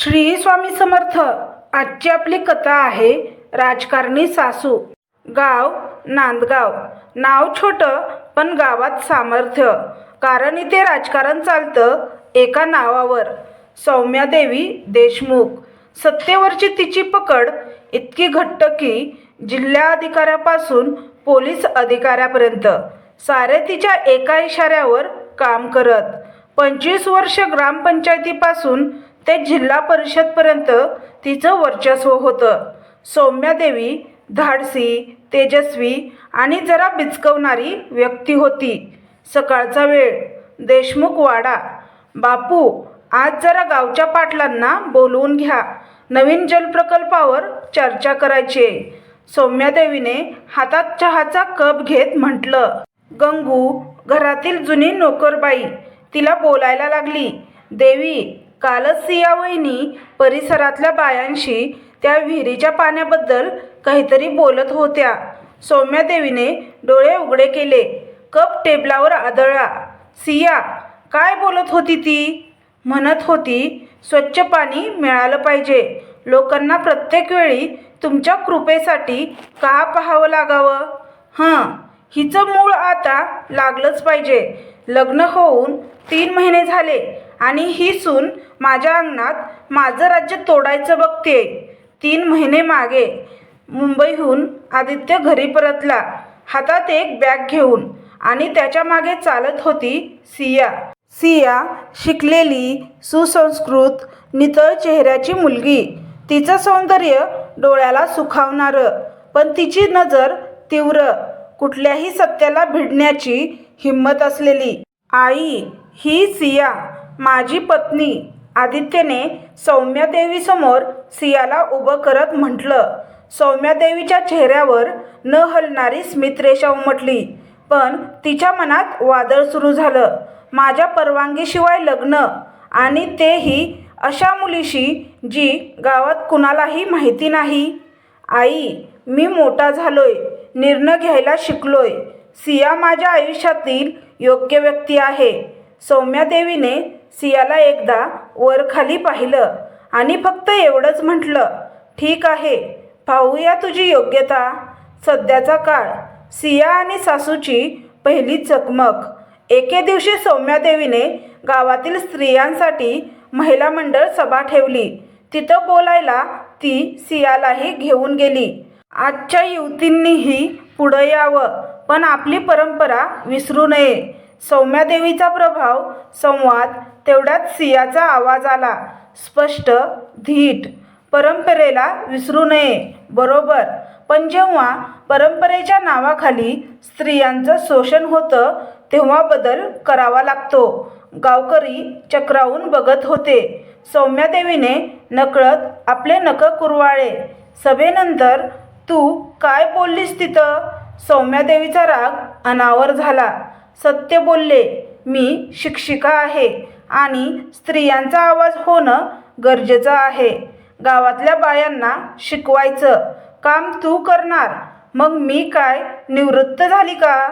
श्री स्वामी समर्थ. आजची आपली कथा आहे राजकारणी सासू. गाव नांदगाव. नाव छोटं पण गावात सामर्थ्य. कारण इथे राजकारण चालतं एका नावावर. सौम्यादेवी देशमुख. सत्तेवरची तिची पकड इतकी घट्ट की जिल्हाधिकाऱ्यापासून पोलीस अधिकाऱ्यापर्यंत. सारे तिच्या एका इशाऱ्यावर काम करत. पंचवीस वर्ष ग्रामपंचायतीपासून ते जिल्हा परिषदपर्यंत तिचं वर्चस्व होतं. सौम्यादेवी धाडसी तेजस्वी आणि जरा बिचकवणारी व्यक्ती होती. सकाळचा वेळ. देशमुख वाडा. बापू आज जरा गावच्या पाटलांना बोलवून घ्या. नवीन जलप्रकल्पावर चर्चा करायची सौम्यादेवीने हातात चहाचा कप घेत म्हटलं गंगू घरातील जुनी नोकरबाई तिला बोलायला लागली. देवी कालच सिया वहिनी परिसरातल्या बायांशी त्या विहिरीच्या पाण्याबद्दल काहीतरी बोलत होत्या. सौम्यादेवीने डोळे उघडे केले. कप टेबलावर आदळला. सिया काय बोलत होती ती? म्हणत होती स्वच्छ पाणी मिळालं पाहिजे. लोकांना प्रत्येक वेळी तुमच्या कृपेसाठी का पाहावं लागावं? हां हिचं मूळ आता लागलंच पाहिजे. लग्न होऊन तीन महिने झाले. आणि ही सून माझ्या अंगणात माझं राज्य तोडायचं बघते. तीन महिने मागे मुंबईहून आदित्य घरी परतला. हातात एक बॅग घेऊन आणि त्याच्यामागे चालत होती सिया. सिया शिकलेली सुसंस्कृत नितळ चेहऱ्याची मुलगी. तिचं सौंदर्य डोळ्याला सुखावणारं पण तिची नजर तीव्र. कुठल्याही सत्याला भिडण्याची हिंमत असलेली. आई ही सिया. माझी पत्नी आदित्यने सौम्यादेवीसमोर सियाला उभं करत म्हटलं सौम्यादेवीच्या चेहऱ्यावर न हलणारी स्मितरेषा उमटली पण तिच्या मनात वादळ सुरू झालं. माझ्या परवानगीशिवाय लग्न आणि तेही अशा मुलीशी जी गावात कुणालाही माहिती नाही. आई मी मोठा झालोय निर्णय घ्यायला शिकलोय. सिया माझ्या आयुष्यातील योग्य व्यक्ती आहे. सौम्यादेवीने सियाला एकदा वरखाली पाहिलं आणि फक्त एवढंच म्हटलं ठीक आहे पाहूया तुझी योग्यता. सध्याचा काळ. सिया आणि सासूची पहिली चकमक. एके दिवशी सौम्यादेवीने गावातील स्त्रियांसाठी महिला मंडळ सभा ठेवली. तिथं बोलायला ती सियालाही घेऊन गेली. आजच्या युवतींनीही पुढं यावं पण आपली परंपरा विसरू नये. सौम्यादेवीचा प्रभाव संवाद तेवढ्यात सियाचा आवाज आला. स्पष्ट धीट. परंपरेला विसरू नये. बरोबर. पण जेव्हा परंपरेच्या नावाखाली स्त्रियांचं शोषण होतं तेव्हा बदल करावा लागतो. गावकरी चक्रावून बघत होते. सौम्यादेवीने नकळत आपले नख कुरवाळे. सभेनंतर तू काय बोललीस तिथं? सौम्यादेवीचा राग अनावर झाला. सत्य बोलले. मी शिक्षिका आहे. आणि स्त्रियांचा आवाज होणं गरजेचं आहे. गावातल्या बायांना शिकवायचं. काम तू करणार. मग मी काय? निवृत्त झाली का?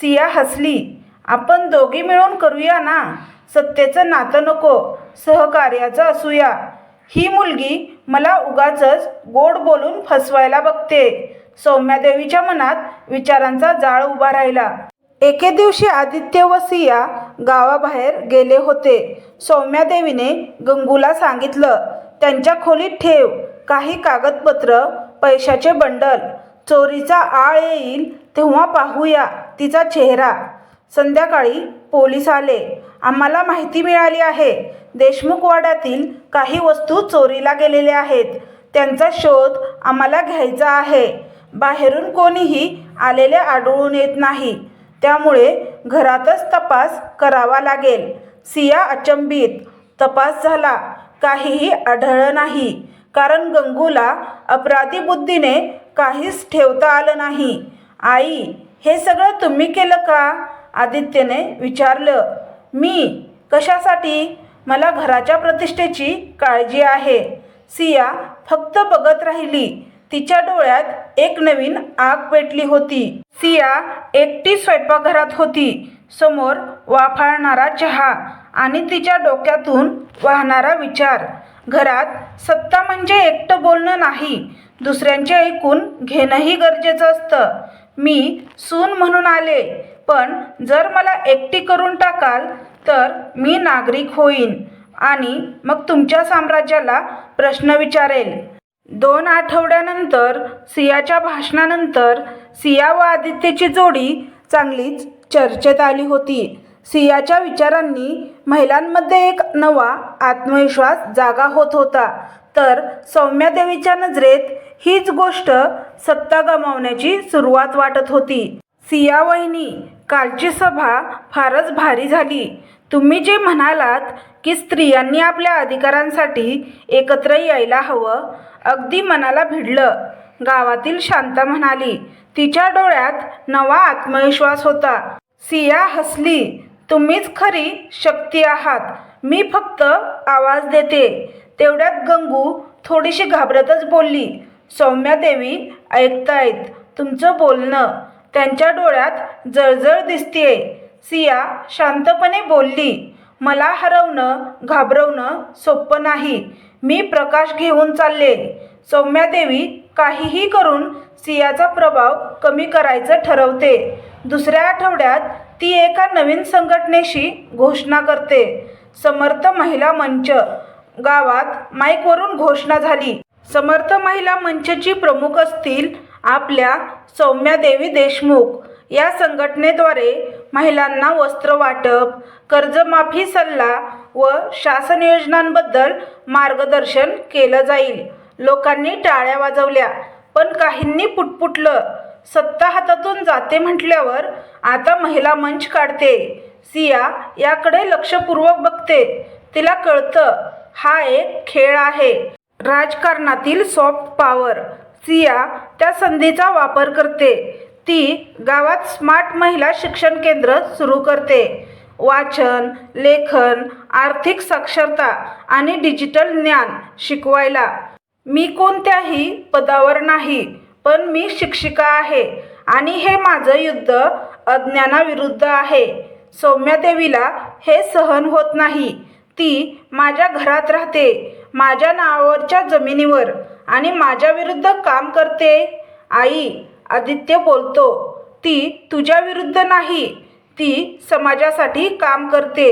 सिया हसली. आपण दोघी मिळून करूया ना? सत्तेचं नातं नको. सहकार्याचं असूया. ही मुलगी मला उगाचच गोड बोलून फसवायला बघते. सौम्यादेवीच्या मनात विचारांचा जाळ उभा राहिला. एके दिवशी आदित्य व सिया गावाबाहेर गेले होते. सौम्यादेवीने गंगूला सांगितलं त्यांच्या खोलीत ठेव काही कागदपत्र पैशाचे बंडल चोरीचा आळ येईल तेव्हा पाहूया तिचा चेहरा. संध्याकाळी पोलीस आले. आम्हाला माहिती मिळाली आहे देशमुख वाड्यातील काही वस्तू चोरीला गेलेल्या आहेत. त्यांचा शोध आम्हाला घ्यायचा आहे. बाहेरून कोणीही आलेले आढळून येत नाही. त्यामुळे घरातच तपास करावा लागेल. सिया अचंबित. तपास झाला. काहीही आढळलं नाही. कारण गंगूला अपराधी बुद्धीने काहीच ठेवता आलं नाही. आई हे सगळं तुम्ही केलं का? आदित्यने विचारलं. मी? कशासाठी? मला घराच्या प्रतिष्ठेची काळजी आहे. सिया फक्त बघत राहिली. तिच्या डोळ्यात एक नवीन आग पेटली होती. सिया एकटी स्वयंपाकघरात होती. समोर वाफाळणारा चहा आणि तिच्या डोक्यातून वाहणारा विचार. घरात सत्ता म्हणजे एकटं बोलणं नाही. दुसऱ्यांचे ऐकून घेणंही गरजेचं असतं. मी सून म्हणून आले पण जर मला एकटी करून टाकाल तर मी नागरिक होईन आणि मग तुमच्या साम्राज्याला प्रश्न विचारेल. दोन आठवड्यानंतर सियाच्या भाषणानंतर सिया व आदित्यची जोडी चांगलीच चर्चेत आली होती. सियाच्या विचारांनी महिलांमध्ये एक नवा आत्मविश्वास जागा होत होता. तर सौम्यादेवीच्या नजरेत हीच गोष्ट सत्ता गमावण्याची सुरुवात वाटत होती. सिया वहिनी कालची सभा फारच भारी झाली. तुम्ही जे म्हणालात की स्त्रियांनी आपल्या अधिकारांसाठी एकत्र यायला हवं अगदी मनाला भिडलं. गावातील शांता म्हणाली तिच्या डोळ्यात नवा आत्मविश्वास होता. सिया हसली तुम्हीच खरी शक्ती आहात. मी फक्त आवाज देते. तेवढ्यात गंगू थोडीशी घाबरतच बोलली सौम्यादेवी ऐकतायत. तुमचं बोलणं त्यांच्या डोळ्यात जळजळ दिसतेय. सिया शांतपणे बोलली मला हरवणं घाबरवणं सोपं नाही. मी प्रकाश घेऊन चालले. सौम्यादेवी काहीही करून सियाचा प्रभाव कमी करायचं ठरवते. दुसऱ्या आठवड्यात ती एका नवीन संघटनेशी घोषणा करते. समर्थ महिला मंच. गावात माईकवरून घोषणा झाली. समर्थ महिला मंचची प्रमुख असतील आपल्या सौम्यादेवी देशमुख. या संघटनेद्वारे महिलांना वस्त्र वाटप कर्जमाफी सल्ला व शासन योजनांबद्दल मार्गदर्शन केलं जाईल. लोकांनी टाळ्या वाजवल्या पण काहींनी पुटपुटलं. सत्ता हातातून जाते म्हटल्यावर आता महिला मंच काढते. सिया याकडे लक्षपूर्वक बघते. तिला कळतं हा एक खेळ आहे. राजकारणातील सॉफ्ट पॉवर सिया त्या संधीचा वापर करते. ती गावात स्मार्ट महिला शिक्षण केंद्र सुरू करते. वाचन लेखन आर्थिक साक्षरता आणि डिजिटल ज्ञान शिकवायला. मी कोणत्याही पदावर नाही पण मी शिक्षिका आहे आणि हे माझं युद्ध अज्ञानाविरुद्ध आहे. सौम्यादेवीला हे सहन होत नाही. ती माझ्या घरात राहते माझ्या नावावरच्या जमिनीवर आणि माझ्या विरुद्ध काम करते. आई आदित्य बोलतो ती तुझ्या विरुद्ध नाही ती समाजासाठी काम करते.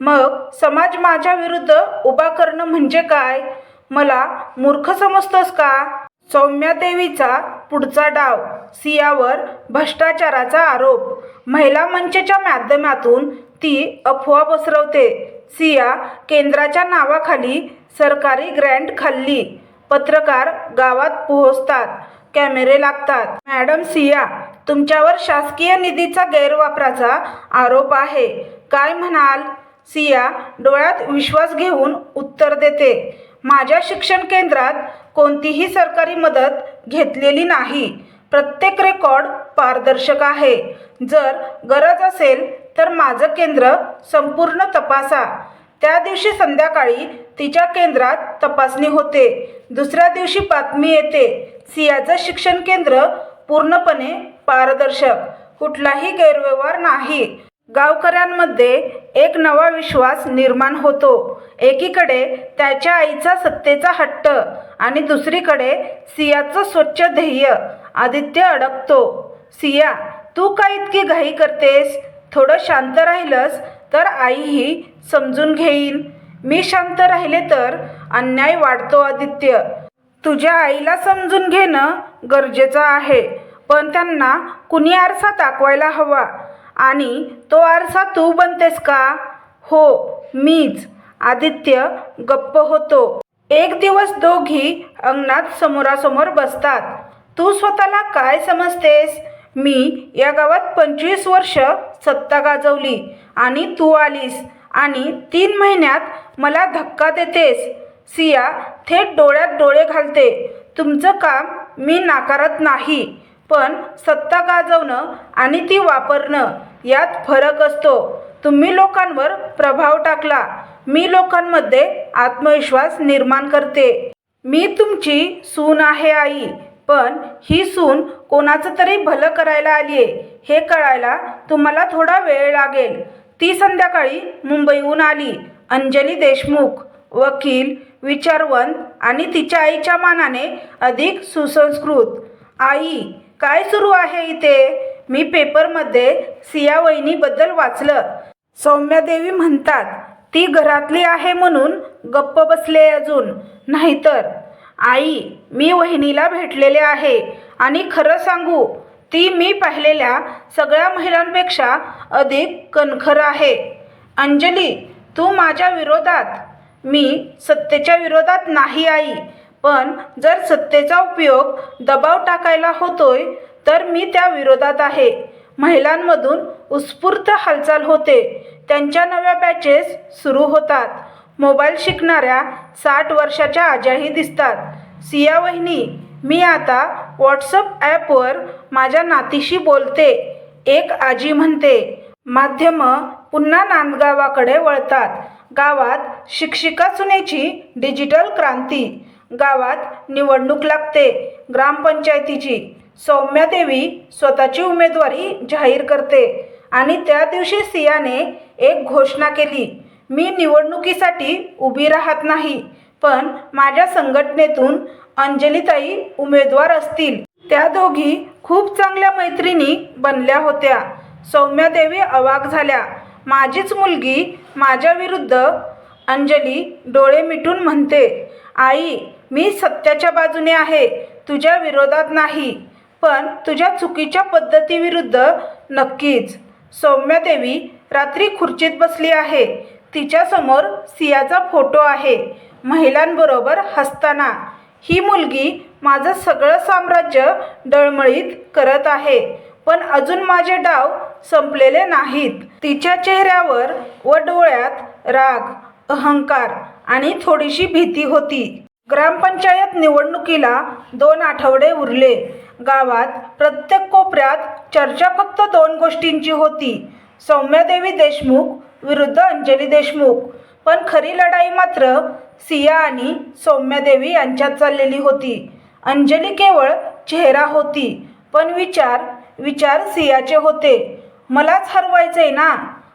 मग समाज माझ्या विरुद्ध उभा करणं म्हणजे काय? मला मूर्ख समजतोस का? सौम्यादेवीचा पुढचा डाव सियावर भ्रष्टाचाराचा आरोप. महिला मंचच्या माध्यमातून ती अफवा पसरवते. सिया केंद्राच्या नावाखाली सरकारी ग्रँट खाल्ली. पत्रकार गावात पोहोचतात. कॅमेरे लागतात. मॅडम सिया तुमच्यावर शासकीय निधीचा गैरवापराचा आरोप आहे. काय म्हणाल? सिया डोळ्यात विश्वास घेऊन उत्तर देते. माझ्या शिक्षण केंद्रात कोणतीही सरकारी मदत घेतलेली नाही. प्रत्येक रेकॉर्ड पारदर्शक आहे. जर गरज असेल तर माझं केंद्र संपूर्ण तपासा. त्या दिवशी संध्याकाळी तिच्या केंद्रात तपासणी होते. दुसऱ्या दिवशी बातमी येते. सियाचं शिक्षण केंद्र पूर्णपणे पारदर्शक कुठलाही गैरव्यवहार नाही. गावकऱ्यांमध्ये एक नवा विश्वास निर्माण होतो. एकीकडे त्याच्या आईचा सत्तेचा हट्ट आणि दुसरीकडे सियाचं स्वच्छ ध्येय आदित्य अडकतो. सिया तू का इतकी घाई करतेस? थोडं शांत राहिलंस तर आईही समजून घेईन. मी शांत राहिले तर अन्याय वाढतो आदित्य. तुझ्या आईला समजून घेणं गरजेचं आहे. पण त्यांना कुणी आरसा दाखवायला हवा? आणि तो आरसा तू बनतेस का? हो मीच. आदित्य गप्प होतो. एक दिवस दोघी अंगणात समोरासमोर बसतात. तू स्वतःला काय समजतेस? मी या गावात पंचवीस वर्ष सत्ता गाजवली आणि तू आलीस आणि तीन महिन्यात मला धक्का देतेस. सिया थेट डोळ्यात डोळे घालते. तुमचं काम मी नाकारत नाही. पण सत्ता गाजवणं आणि ती वापरणं यात फरक असतो. तुम्ही लोकांवर प्रभाव टाकला. मी लोकांमध्ये आत्मविश्वास निर्माण करते. मी तुमची सून आहे आई पण ही सून कोणाचं तरी भलं करायला आली आहे हे कळायला तुम्हाला थोडा वेळ लागेल. ती संध्याकाळी मुंबईहून आली. अंजली देशमुख वकील विचारवंत आणि तिच्या आईच्या मानाने अधिक सुसंस्कृत. आई काय सुरू आहे इथे? मी पेपरमध्ये सिया वहिनीबद्दल वाचलं. सौम्यादेवी म्हणतात ती घरातली आहे म्हणून गप्प बसले अजून. नाहीतर आई मी वहिनीला भेटलेले आहे. आणि खरं सांगू ती मी पाहिलेल्या सगळ्या महिलांपेक्षा अधिक कणखर आहे. अंजली तू माझ्या विरोधात मी सत्तेच्या विरोधात नाही आई. पण जर सत्तेचा उपयोग दबाव टाकायला होतोय तर मी त्या विरोधात आहे. महिलांमधून उत्स्फूर्त हालचाल होते. त्यांच्या नव्या बॅचेस सुरू होतात. मोबाईल शिकणाऱ्या साठ वर्षाच्या आज्याही दिसतात. सिया वहिनी मी आता व्हॉट्सअप ॲपवर माझ्या नातीशी बोलते. एक आजी म्हणते माध्यमं पुन्हा नांदगावाकडे वळतात. गावात शिक्षिका सुनेची डिजिटल क्रांती. गावात निवडणूक लागते. ग्रामपंचायतीची सौम्यादेवी स्वतःची उमेदवारी जाहीर करते आणि त्या दिवशी सियाने एक घोषणा केली मी निवडणुकीसाठी उभी राहत नाही पण माझ्या संघटनेतून अंजलीताई उमेदवार असतील. त्या दोघी खूप चांगल्या मैत्रिणी बनल्या होत्या. सौम्यादेवी अवाक झाल्या. माझीच मुलगी माझ्या विरुद्ध अंजली डोळे मिटून म्हणते आई मी सत्याच्या बाजूने आहे तुझ्या विरोधात नाही पण तुझ्या चुकीच्या पद्धतीविरुद्ध नक्कीच. सौम्यादेवी रात्री खुर्चीत बसली आहे. तिच्यासमोर सियाचा फोटो आहे. महिलांबरोबर हसताना. ही मुलगी माझं सगळं साम्राज्य डळमळीत करत आहे पण अजून माझे डाव संपलेले नाहीत. तिच्या चेहऱ्यावर व डोळ्यात राग अहंकार आणि थोडीशी भीती होती. ग्रामपंचायत निवडणुकीला दोन आठवडे उरले. गावात प्रत्येक कोपऱ्यात चर्चा फक्त दोन गोष्टींची होती. सौम्यादेवी देशमुख विरुद्ध अंजली देशमुख. पण खरी लढाई मात्र सिया आणि सौम्यादेवी यांच्यात चाललेली होती. अंजली केवळ चेहरा होती पण विचार विचार सियाचे होते. मलाच हरवायचे ना?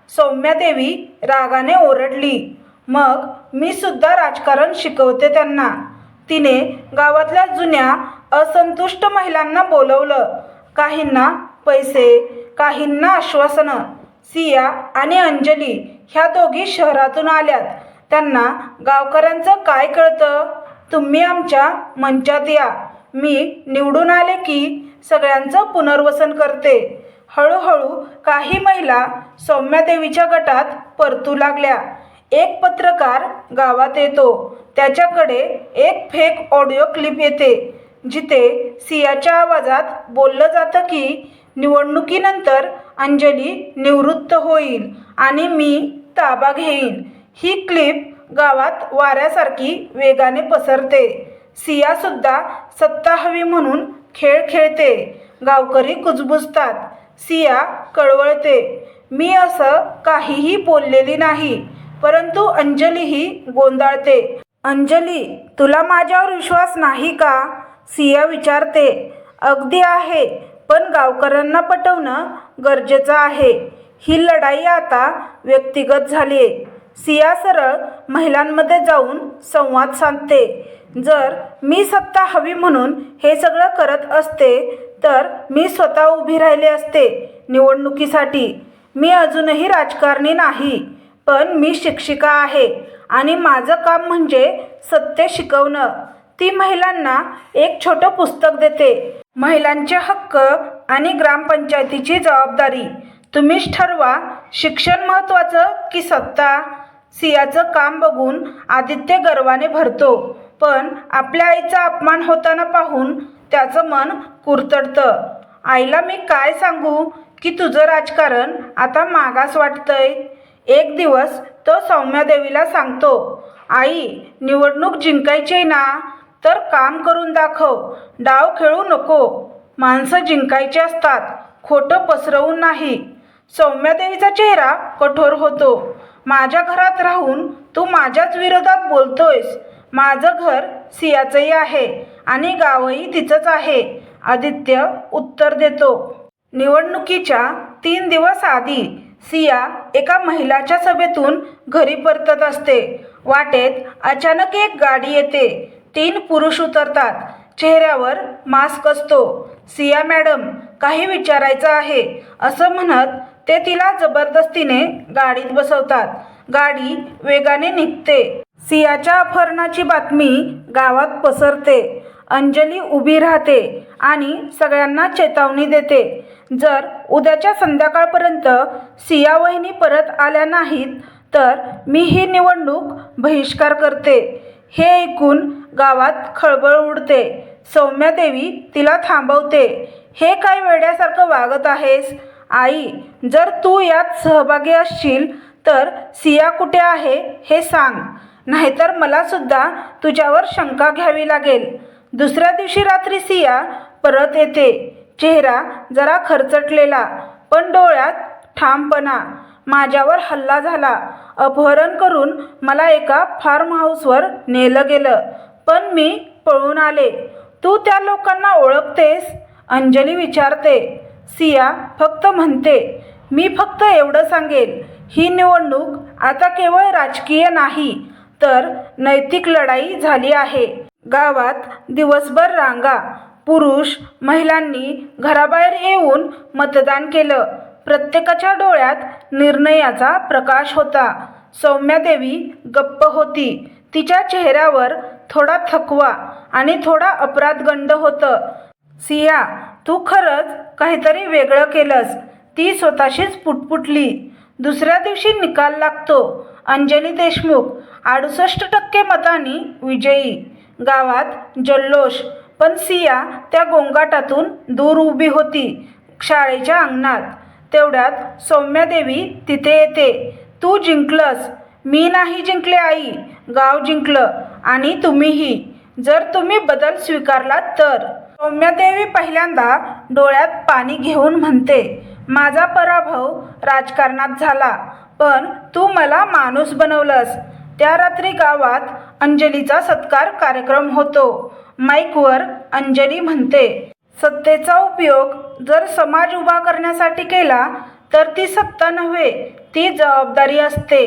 सौम्यादेवी रागाने ओरडली. मग मी सुद्धा राजकारण शिकवते त्यांना. तिने गावातल्या जुन्या असंतुष्ट महिलांना बोलवलं. काहींना पैसे काहींना आश्वासनं. सिया आणि अंजली ह्या दोघी शहरातून आल्यात. त्यांना गावकऱ्यांचं काय कळतं? तुम्ही आमच्या मंचात या. मी निवडून आले की सगळ्यांचं पुनर्वसन करते. हळूहळू काही महिला सौम्यादेवीच्या गटात परतू लागल्या. एक पत्रकार गावात येतो. त्याच्याकडे एक फेक ऑडिओ क्लिप येते जिथे सियाच्या आवाजात बोललं जातं की निवडणुकीनंतर अंजली निवृत्त होईल आणि मी ताबा घेईन. ही क्लिप गावात वाऱ्यासारखी वेगाने पसरते. सियासुद्धा सत्ता हवी म्हणून खेळ खेळते. गावकरी कुजबुजतात. सिया कळवळते. मी असं काहीही बोललेली नाही. परंतु अंजलीही गोंधळते. अंजली तुला माझ्यावर विश्वास नाही का? सिया विचारते. अगदी आहे पण गावकऱ्यांना पटवणं गरजेचं आहे. ही लढाई आता व्यक्तिगत झाली आहे सिया सरळ महिलांमध्ये जाऊन संवाद साधते. जर मी सत्ता हवी म्हणून हे सगळं करत असते तर मी स्वतः उभी राहिले असते निवडणुकीसाठी. मी अजूनही राजकारणी नाही. पण मी शिक्षिका आहे आणि माझं काम म्हणजे सत्य शिकवणं. ती महिलांना एक छोटं पुस्तक देते. महिलांचे हक्क आणि ग्रामपंचायतीची जबाबदारी. तुम्हीच ठरवा शिक्षण महत्त्वाचं की सत्ता? सियाचं काम बघून आदित्य गर्वाने भरतो. पण आपल्या आईचा अपमान होताना पाहून त्याचं मन कुरतडतं. आईला मी काय सांगू? की तुझं राजकारण आता मागास वाटतंय. एक दिवस तो सौम्यादेवीला सांगतो आई निवडणूक जिंकायची आहे ना तर काम करून दाखव डाव खेळू नको माणसं जिंकायचे असतात खोटं पसरवून नाही. सौम्यादेवीचा चेहरा कठोर होतो माझ्या घरात राहून तू माझ्याच विरोधात बोलतोयस माझं घर सियाचंही आहे आणि गावही तिचंच आहे आदित्य उत्तर देतो. निवडणुकीच्या तीन दिवस आधी सिया एका महिलाच्या सभेतून घरी परतत असते. वाटेत अचानक एक गाडी येते. तीन पुरुष उतरतात. चेहऱ्यावर मास्क असतो. सिया मॅडम काही विचारायचं आहे. असं म्हणत ते तिला जबरदस्तीने गाडीत बसवतात. गाडी वेगाने निघते. सियाच्या अपहरणाची बातमी गावात पसरते. अंजली उभी राहते आणि सगळ्यांना चेतावणी देते. जर उद्याच्या संध्याकाळपर्यंत सिया वहिनी परत आल्या नाहीत तर मी ही निवडणूक बहिष्कार करते. हे ऐकून गावात खळबळ उडते. सौम्यादेवी तिला थांबवते. हे काय वेड्यासारखं वागत आहेस? आई जर तू यात सहभागी असशील तर सिया कुठे आहे हे सांग. नाहीतर मला सुद्धा तुझ्यावर शंका घ्यावी लागेल. दुसऱ्या दिवशी रात्री सिया परत येते. चेहरा जरा खरचटलेला पण डोळ्यात ठामपणा. माझ्यावर हल्ला झाला. अपहरण करून मला एका फार्म हाऊसवर नेलं गेलं पण मी पळून आले. तू त्या लोकांना ओळखतेस? अंजली विचारते. सिया फक्त म्हणते मी फक्त एवढं सांगेल. ही निवडणूक आता केवळ राजकीय नाही तर नैतिक लढाई झाली आहे. गावात दिवसभर रांगा पुरुष महिलांनी घराबाहेर येऊन मतदान केलं. प्रत्येकाच्या डोळ्यात निर्णयाचा प्रकाश होता. सौम्यादेवी गप्प होती. तिच्या चेहऱ्यावर थोडा थकवा आणि थोडा अपराधगंड होतं. सिया तू खरंच काहीतरी वेगळं केलंस. ती स्वतःशीच पुटपुटली. दुसऱ्या दिवशी निकाल लागतो. अंजली देशमुख अडुसष्ट टक्के मतांनी विजयी. गावात जल्लोष. पण सिया त्या गोंगाटातून दूर उभी होती शाळेच्या अंगणात. तेवढ्यात सौम्यादेवी तिथे येते. तू जिंकलंस. मी नाही जिंकले आई. गाव जिंकलं आणि तुम्हीही. जर तुम्ही बदल स्वीकारलात तर. सौम्यादेवी पहिल्यांदा डोळ्यात पाणी घेऊन म्हणते माझा पराभव राजकारणात झाला पण तू मला माणूस बनवलंस. त्या रात्री गावात अंजलीचा सत्कार कार्यक्रम होतो. माईकवर अंजली म्हणते सत्तेचा उपयोग जर समाज उभा करण्यासाठी केला तर ती सत्ता नव्हे ती जबाबदारी असते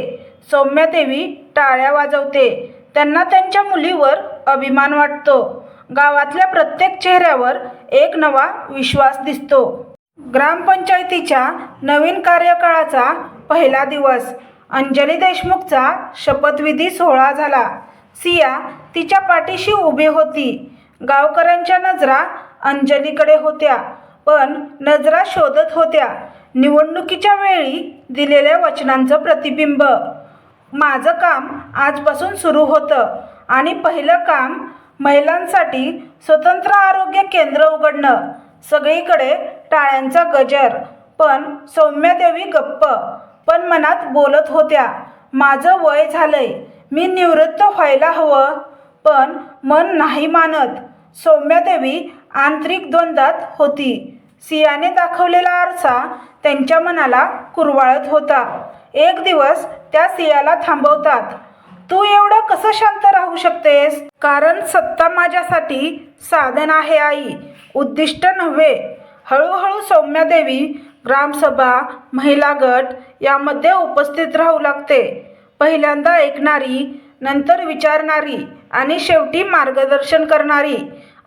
सौम्यादेवी टाळ्या वाजवते. त्यांना त्यांच्या मुलीवर अभिमान वाटतो. गावातल्या प्रत्येक चेहऱ्यावर एक नवा विश्वास दिसतो. ग्रामपंचायतीच्या नवीन कार्यकाळाचा पहिला दिवस. अंजली देशमुखचा शपथविधी सोहळा झाला. सिया तिच्या पाठीशी उभी होती. गावकऱ्यांच्या नजरा अंजलीकडे होत्या पण नजरा शोधत होत्या निवडणुकीच्या वेळी दिलेल्या वचनांचं प्रतिबिंब. माझं काम आजपासून सुरू होतं आणि पहिलं काम महिलांसाठी स्वतंत्र आरोग्य केंद्र उघडणं सगळीकडे टाळ्यांचा गजर पण सौम्यादेवी गप्प पण मनात बोलत होत्या माझं वय झालंय मी निवृत्त व्हायला हवं पण मन नाही मानत. सौम्यादेवी आंतरिक द्वंद्वात होती. सियाने दाखवलेला आरसा त्यांच्या मनाला कुरवाळत होता. एक दिवस त्या सियाला थांबवतात. तू एवढं कसं शांत राहू शकतेस? कारण सत्ता माझ्यासाठी साधन आहे आई. उद्दिष्ट नव्हे. हळूहळू सौम्यादेवी ग्रामसभा महिला गट यामध्ये उपस्थित राहू लागते. पहिल्यांदा ऐकणारी नंतर विचारणारी आणि शेवटी मार्गदर्शन करणारी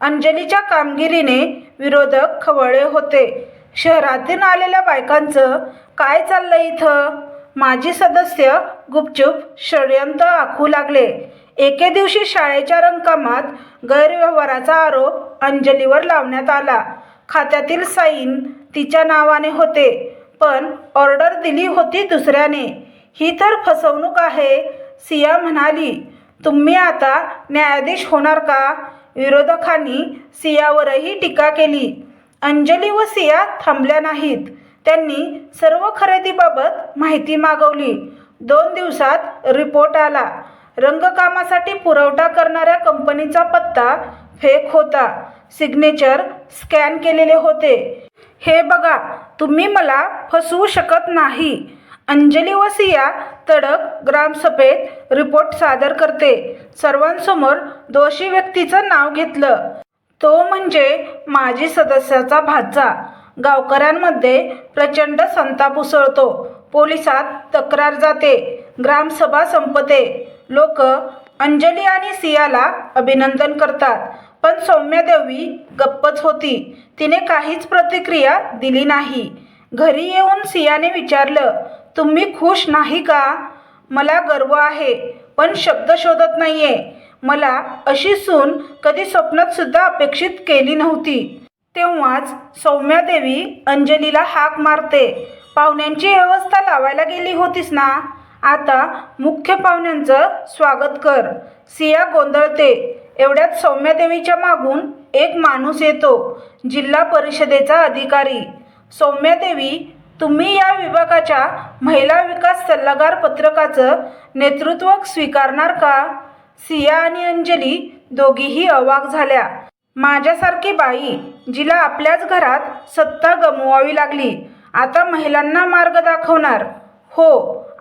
अंजलीच्या कामगिरीने विरोधक खवळले होते. शहरातून आलेल्या बायकांचं काय चाललंय इथं? माजी सदस्य गुपचूप षडयंत्र आखू लागले. एके दिवशी शाळेच्या रंगकामात गैरव्यवहाराचा आरोप अंजलीवर लावण्यात आला. खात्यातील साईन तिच्या नावाने होते पण ऑर्डर दिली होती दुसऱ्याने. ही तर फसवणूक आहे. सिया म्हणाली तुम्ही आता न्यायाधीश होणार का? विरोधकांनी सियावरही टीका केली. अंजली व सिया थांबल्या नाहीत. त्यांनी सर्व खरेदीबाबत माहिती मागवली. दोन दिवसात रिपोर्ट आला. रंगकामासाठी पुरवठा करणाऱ्या कंपनीचा पत्ता फेक होता. सिग्नेचर स्कॅन केलेले होते. हे बघा तुम्ही मला फसवू शकत नाही. अंजली व सिया तडक ग्रामसभेत रिपोर्ट सादर करते. सर्वांसमोर दोषी व्यक्तीचं नाव घेतलं. तो म्हणजे माजी सदस्याचा भाचा. गावकऱ्यांमध्ये प्रचंड संताप उसळतो. पोलिसात तक्रार जाते. ग्रामसभा संपते. लोक अंजली आणि सियाला अभिनंदन करतात. पण सौम्यादेवी गप्पच होती. तिने काहीच प्रतिक्रिया दिली नाही. घरी येऊन सियाने विचारलं तुम्ही खुश नाही का? मला गर्व आहे पण शब्द शोधत नाही आहे मला अशी सून कधी स्वप्नात सुद्धा अपेक्षित केली नव्हती. तेव्हाच सौम्यादेवी अंजलीला हाक मारते. पाहुण्यांची व्यवस्था लावायला गेली होतीस ना? आता मुख्य पाहुण्यांचं स्वागत कर. सिया गोंधळते. एवढ्यात सौम्यादेवीच्या मागून एक माणूस येतो जिल्हा परिषदेचा अधिकारी. सौम्यादेवी तुम्ही या विभागाच्या महिला विकास सल्लागार पत्रकाचं नेतृत्व स्वीकारणार का? सिया आणि अंजली दोघीही अवाक झाल्या. माझ्यासारखी बाई जिला आपल्याच घरात सत्ता गमवावी लागली आता महिलांना मार्ग दाखवणार. हो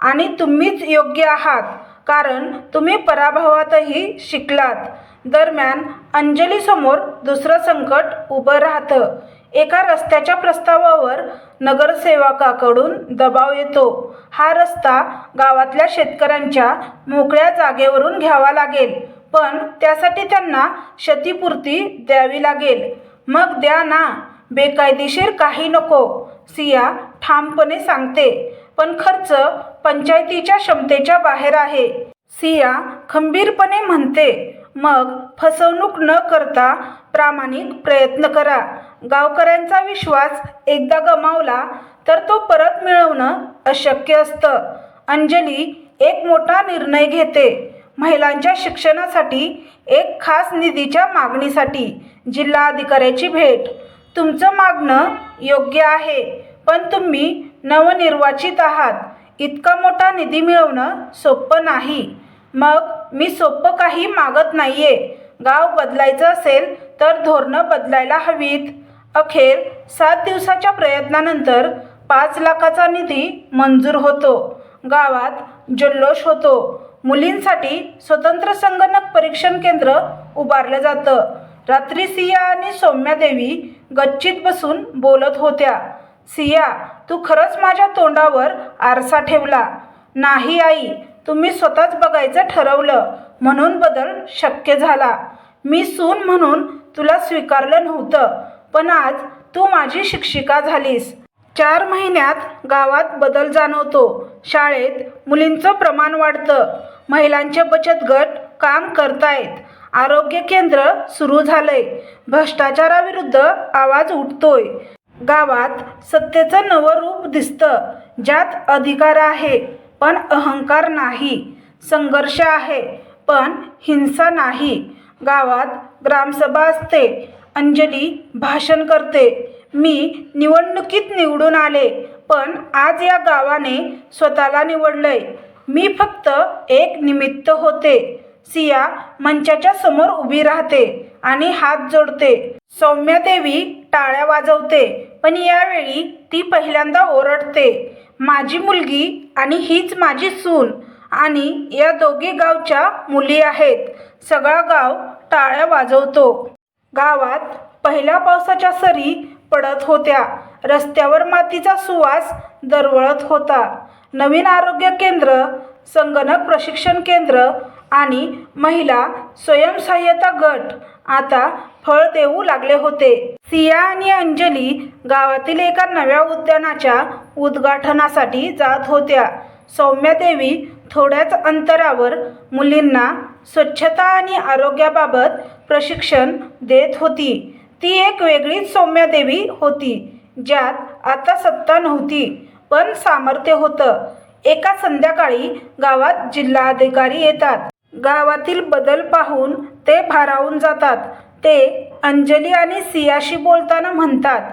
आणि तुम्हीच योग्य आहात कारण तुम्ही पराभवातही शिकलात. दरम्यान अंजलीसमोर दुसरं संकट उभं राहतं. एका रस्त्याच्या प्रस्तावावर नगरसेवकाकडून दबाव येतो. हा रस्ता गावातल्या शेतकऱ्यांच्या मोकळ्या जागेवरून घ्यावा लागेल पण त्यासाठी त्यांना क्षतिपूर्ती द्यावी लागेल. मग द्या ना बेकायदेशीर काही नको सिया ठामपणे सांगते. पण खर्च पंचायतीच्या क्षमतेच्या बाहेर आहे सिया खंबीरपणे म्हणते. मग फसवणूक न करता प्रामाणिक प्रयत्न करा. गावकऱ्यांचा विश्वास एकदा गमावला तर तो परत मिळवणं अशक्य असतं. अंजली एक मोठा निर्णय घेते. महिलांच्या शिक्षणासाठी एक खास निधीच्या मागणीसाठी जिल्हा अधिकाऱ्याची भेट. तुमचं मागणं योग्य आहे पण तुम्ही नवनिर्वाचित आहात. इतका मोठा निधी मिळवणं सोपं नाही. मग मी सोपं काही मागत नाहीये. गाव बदलायचं असेल तर धोरणं बदलायला हवीत. अखेर सात दिवसाच्या प्रयत्नानंतर पाच लाखाचा निधी मंजूर होतो. गावात जल्लोष होतो. मुलींसाठी स्वतंत्र संगणक परीक्षण केंद्र उभारलं जातं. रात्री सिया आणि सौम्यादेवी गच्चीत बसून बोलत होत्या सिया तू खरंच माझ्या तोंडावर आरसा ठेवला? नाही आई. तुम्ही स्वतःच बघायचं ठरवलं म्हणून बदल शक्य झाला. मी सून म्हणून तुला स्वीकारलं नव्हतं पण आज तू माझी शिक्षिका झालीस. चार महिन्यात गावात बदल जाणवतो. शाळेत मुलींचं प्रमाण वाढतं. महिलांचे बचत गट काम करतायत. आरोग्य केंद्र सुरू झालंय. भ्रष्टाचाराविरुद्ध आवाज उठतोय. गावात सत्तेचं नवं रूप दिसतं ज्यात अधिकार आहे. पण अहंकार नाही. संघर्ष आहे पण हिंसा नाही. गावात ग्रामसभा असते अंजली भाषण करते. मी निवडणुकीत निवडून आले पण आज या गावाने स्वतःला निवडलंय. मी फक्त एक निमित्त होते. सिया मंचाच्या समोर उभी राहते आणि हात जोडते. सौम्यादेवी टाळ्या वाजवते पण यावेळी ती पहिल्यांदा ओरडते. माझी मुलगी आणि हीच माझी सून आणि या दोघी गावच्या मुली आहेत. सगळा गाव टाळ्या वाजवतो. गावात पहिल्या पावसाच्या सरी पडत होत्या. रस्त्यावर मातीचा सुवास दरवळत होता. नवीन आरोग्य केंद्र संगणक प्रशिक्षण केंद्र आणि महिला स्वयंसहाय्यता गट आता फळ देऊ लागले होते. सिया आणि अंजली गावातील एका नव्या उद्यानाच्या उद्घाटनासाठी जात होत्या. सौम्यादेवी थोड्याच अंतरावर मुलींना स्वच्छता आणि आरोग्याबाबत प्रशिक्षण देत होती. ती एक वेगळीच सौम्यादेवी होती ज्यात आता सत्ता नव्हती पण सामर्थ्य होतं. एका संध्याकाळी गावात जिल्हाधिकारी येतात. गावातील बदल पाहून ते भारावून जातात. ते अंजली आणि सियाशी बोलताना म्हणतात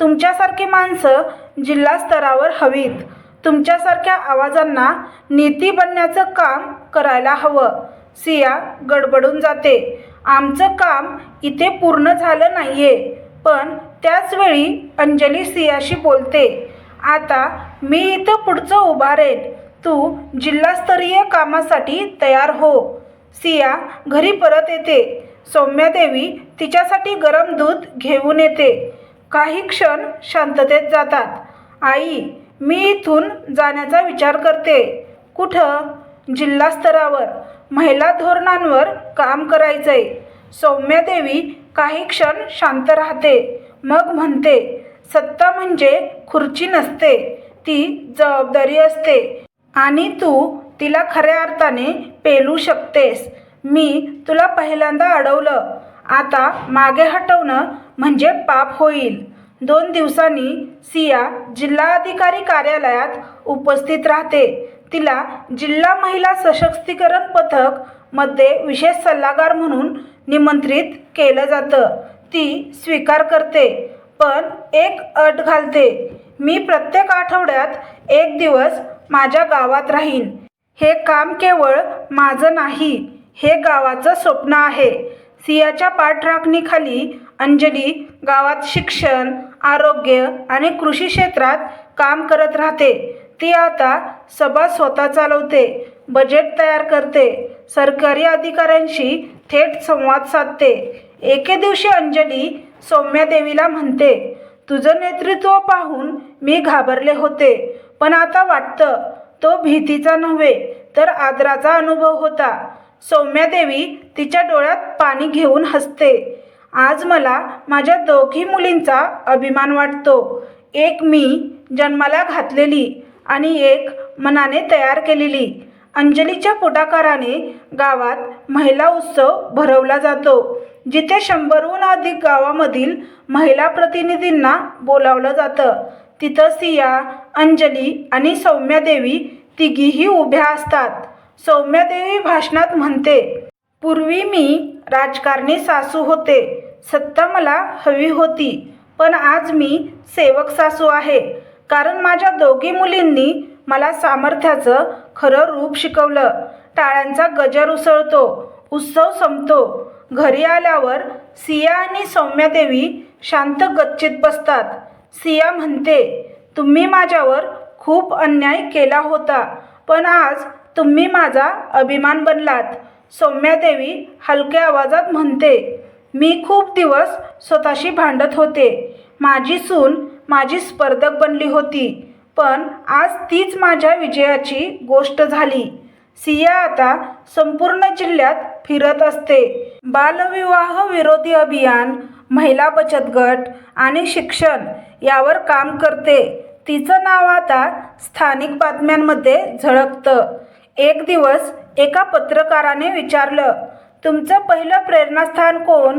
तुमच्यासारखी माणसं जिल्हा स्तरावर हवीत. तुमच्यासारख्या आवाजांना नीती बनण्याचं काम करायला हवं सिया गडबडून जाते. आमचं काम इथे पूर्ण झालं नाही आहे पण त्याचवेळी अंजली सियाशी बोलते आता मी इथं पुढचं उभारेन तू जिल्हास्तरीय कामासाठी तयार हो. सिया घरी परत येते. सौम्यादेवी तिच्यासाठी गरम दूध घेऊन येते. काही क्षण शांततेत जातात. आई मी इथून जाण्याचा विचार करते. कुठं? जिल्हा स्तरावर महिला धोरणांवर काम करायचंय. सौम्यादेवी काही क्षण शांत राहते. मग म्हणते सत्ता म्हणजे खुर्ची नसते. ती जबाबदारी असते. आणि तू तिला खऱ्या अर्थाने पेलू शकतेस. मी तुला पहिल्यांदा अडवलं. आता मागे हटवणं म्हणजे पाप होईल. दोन दिवसांनी सिया जिल्हाधिकारी कार्यालयात उपस्थित राहते. तिला जिल्हा महिला सशक्तीकरण पथकमध्ये विशेष सल्लागार म्हणून निमंत्रित केलं जातं. ती स्वीकार करते पण एक अट घालते. मी प्रत्येक आठवड्यात एक दिवस माझ्या गावात राहीन. हे काम केवळ माझं नाही हे गावाचं स्वप्न आहे. सियाच्या पाठराखणीखाली अंजली गावात शिक्षण आरोग्य आणि कृषी क्षेत्रात काम करत राहते. ती आता सभा स्वतः चालवते बजेट तयार करते सरकारी अधिकाऱ्यांशी थेट संवाद साधते. एके दिवशी अंजली सौम्यादेवीला म्हणते तुझं नेतृत्व पाहून मी घाबरले होते पण आता वाटतं तो भीतीचा नव्हे तर आदराचा अनुभव होता. सौम्यादेवी तिच्या डोळ्यात पाणी घेऊन हसते. आज मला माझ्या दोघी मुलींचा अभिमान वाटतो. एक मी जन्माला घातलेली आणि एक मनाने तयार केलेली. अंजलीच्या पुढाकाराने गावात महिला उत्सव भरवला जातो जिथे शंभरहून अधिक गावामधील महिला प्रतिनिधींना बोलावलं जातं. तिथं सिया अंजली आणि सौम्यादेवी तिघीही उभ्या असतात. सौम्यादेवी भाषणात म्हणते पूर्वी मी राजकारणी सासू होते. सत्ता मला हवी होती. पण आज मी सेवक सासू आहे. कारण माझ्या दोघी मुलींनी मला सामर्थ्याचं खरं रूप शिकवलं. टाळ्यांचा गजर उसळतो. उत्सव संपतो. घरी आल्यावर सिया आणि सौम्यादेवी शांत गच्चीत बसतात. सिया म्हणते तुम्ही माझ्यावर खूप अन्याय केला होता पण आज तुम्ही माझा अभिमान बनलात. सौम्यादेवी हलक्या आवाजात म्हणते मी खूप दिवस स्वतःशी भांडत होते. माझी सून माझी स्पर्धक बनली होती पण आज तीच माझ्या विजयाची गोष्ट झाली. सिया आता संपूर्ण जिल्ह्यात फिरत असते. बालविवाह विरोधी अभियान महिला बचत गट आणि शिक्षण यावर काम करते. तिचं नाव आता स्थानिक बातम्यांमध्ये झळकतं. एक दिवस एका पत्रकाराने विचारलं तुमचं पहिलं प्रेरणास्थान कोण?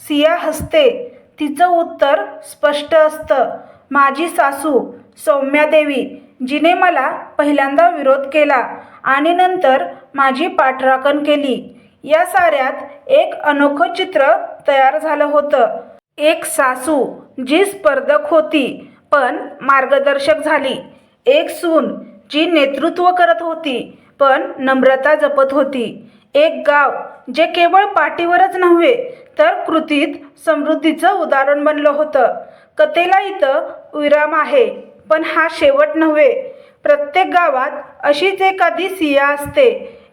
सिया हसते. तिचं उत्तर स्पष्ट असतं माझी सासू सौम्यादेवी जिने मला पहिल्यांदा विरोध केला आणि नंतर माझी पाठराखण केली. या साऱ्यात एक अनोखं चित्र तयार झालं होतं. एक सासू जी स्पर्धक होती पण मार्गदर्शक झाली. एक सून जी नेतृत्व करत होती पण नम्रता जपत होती. एक गाव जे केवळ पाठीवरच नव्हे तर कृतीत समृद्धीचं उदाहरण बनलं होतं. कथेला इथं विराम आहे पण हा शेवट नव्हे. प्रत्येक गावात अशीच एखादी सिया असते.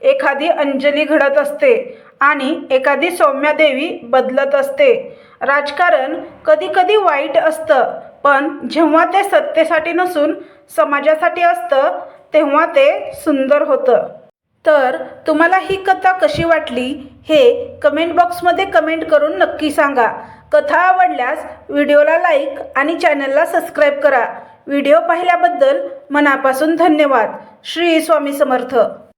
एखादी अंजली घडत असते आणि एखादी सौम्यादेवी बदलत असते. राजकारण कधीकधी वाईट असतं पण जेव्हा ते सत्तेसाठी नसून समाजासाठी असतं तेव्हा ते सुंदर होतं. तर तुम्हाला ही कथा कशी वाटली हे कमेंट बॉक्समध्ये कमेंट करून नक्की सांगा. कथा आवडल्यास व्हिडिओला लाईक आणि चॅनलला सबस्क्राईब करा. व्हिडिओ पाहिल्याबद्दल मनापासून धन्यवाद. श्री स्वामी समर्थ.